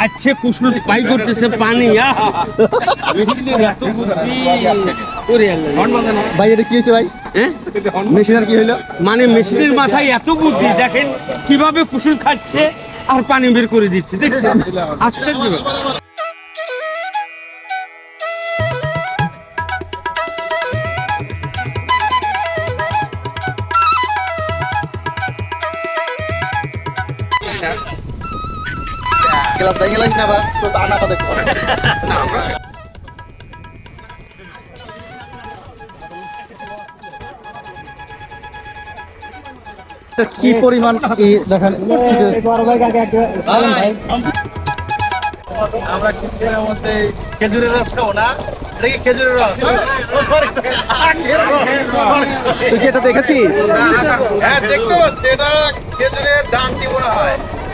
খাচ্ছে কুসুর পাই করতেছে পানি। ভাই এটা কি হয়েছে ভাই? হ্যাঁ? মেশিনের কি হইল? মানে মেশিনের মাথায় এত বুদ্ধি দেখেন কীভাবে কুসুর খাচ্ছে আর পানি বের করে দিচ্ছে দেখছেন? আশ্চর্য কি পরিমাণ কি দেখেন? আমরা কিছুক্ষণের মধ্যে খেজুরের রস খাব না? এটা কি খেজুরের রস? ও সরি তুই কি এটা দেখেছিস? হ্যাঁ দেখতে পাচ্ছি। এটা খেজুরের ডান্টি মনে হয়।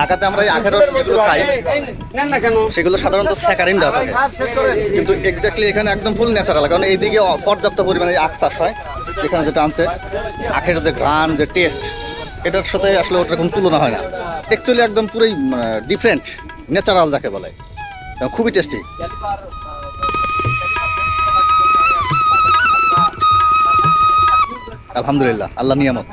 ঢাকাতে আমরা এই আখের রস যেগুলো খাই নেন না কেন? সেগুলো সাধারণত স্যাকারিন দেওয়া থাকে। কিন্তু এক্স্যাক্টলি এখানে একদম ফুল ন্যাচারাল কারণ এইদিকে পর্যাপ্ত পরিমাণে আখ চাষ হয় যেখানে যেটা আনছে আখের যে ঘ্রাণ যে টেস্ট এটার সাথে আসলে ওটার কোনো তুলনা হয় না। অ্যাকচুয়ালি একদম পুরোই ডিফারেন্ট ন্যাচারাল যাকে বলে। খুবই টেস্টি আলহামদুলিল্লাহ আল্লাহ নিয়ামত।